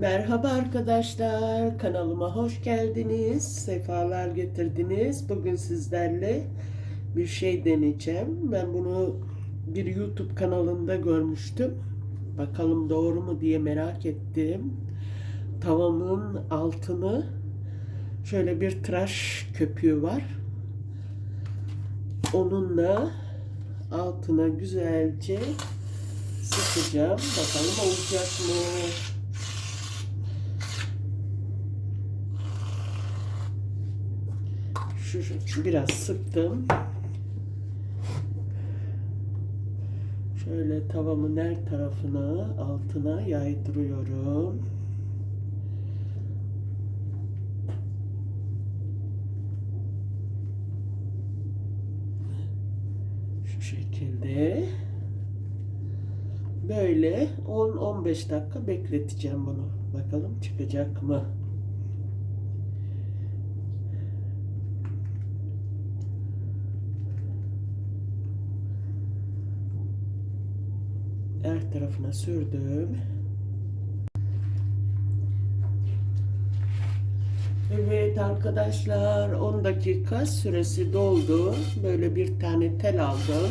Merhaba arkadaşlar, kanalıma hoş geldiniz, sefalar getirdiniz. Bugün sizlerle bir şey deneyeceğim. Ben bunu bir YouTube kanalında görmüştüm. Bakalım doğru mu diye merak ettim. Tavamın altını şöyle bir tıraş köpüğü var. Onunla altına güzelce sıkacağım. Bakalım olacak mı? Şu, şu biraz sıktım. Şöyle tavamın her tarafına, altına yaydırıyorum. Şu şekilde. Böyle 10-15 dakika bekleteceğim bunu. Bakalım çıkacak mı? Her tarafına sürdüm. Evet arkadaşlar 10 dakika süresi doldu. Böyle bir tane tel aldım.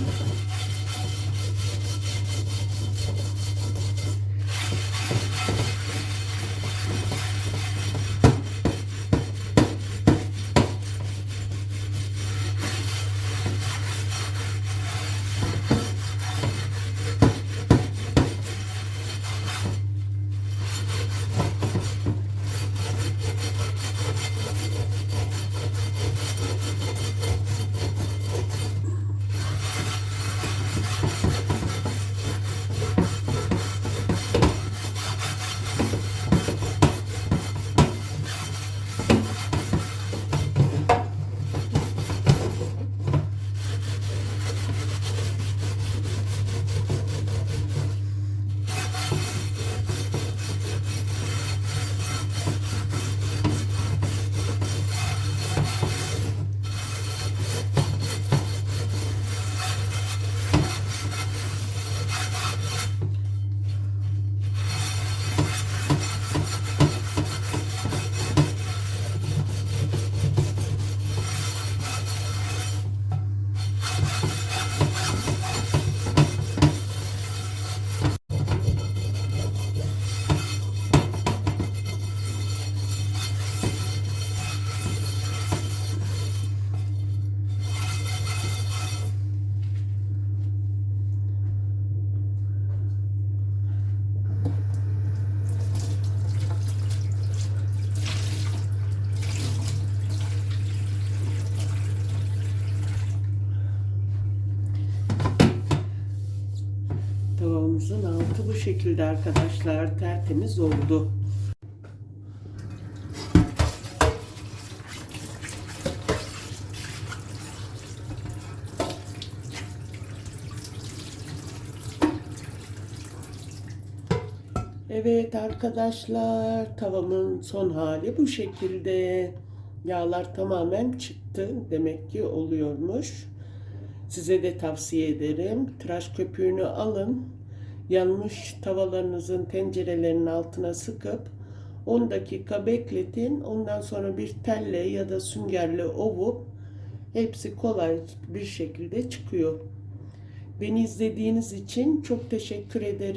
Tavamızın altı bu şekilde arkadaşlar tertemiz oldu. Evet arkadaşlar tavamın son hali bu şekilde. Yağlar tamamen çıktı. Demek ki oluyormuş. Size de tavsiye ederim. Tıraş köpüğünü alın. Yanmış tavalarınızın tencerelerinin altına sıkıp 10 dakika bekletin. Ondan sonra bir telle ya da süngerle ovup hepsi kolay bir şekilde çıkıyor. Beni izlediğiniz için çok teşekkür ederim.